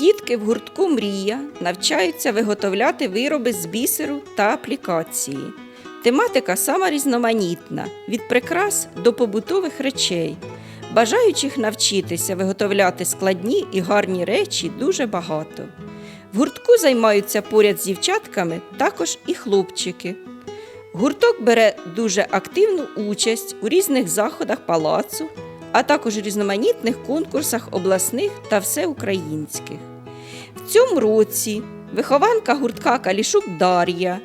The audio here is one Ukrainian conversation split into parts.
Дітки в гуртку Мрія навчаються виготовляти вироби з бісеру та аплікації. Тематика сама різноманітна від прикрас до побутових речей. Бажаючих навчитися виготовляти складні і гарні речі дуже багато. В гуртку займаються поряд з дівчатками також і хлопчики. Гурток бере дуже активну участь у різних заходах палацу, а також різноманітних конкурсах обласних та всеукраїнських. В цьому році вихованка гуртка Калішук Дар'я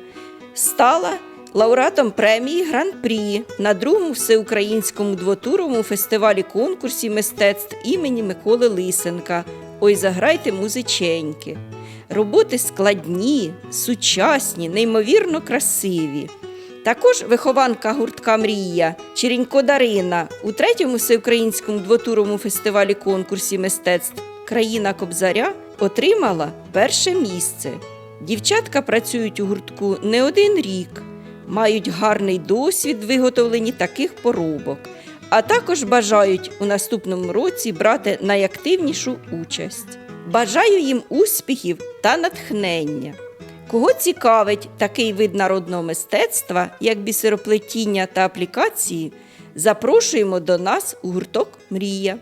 стала лауреатом премії Гран-прі на другому всеукраїнському двотуровому фестивалі конкурсі мистецтв імені Миколи Лисенка. Ой, заграйте музиченьки. Роботи складні, сучасні, неймовірно красиві. Також вихованка гуртка Мрія Черенько Дарина у третьому всеукраїнському двотуровому фестивалі конкурсі мистецтв Країна Кобзаря отримала перше місце. Дівчатка працюють у гуртку не один рік, мають гарний досвід в виготовленні таких поробок, а також бажають у наступному році брати найактивнішу участь. Бажаю їм успіхів та натхнення. Кого цікавить такий вид народного мистецтва, як бісероплетіння та аплікації, запрошуємо до нас у гурток Мрія.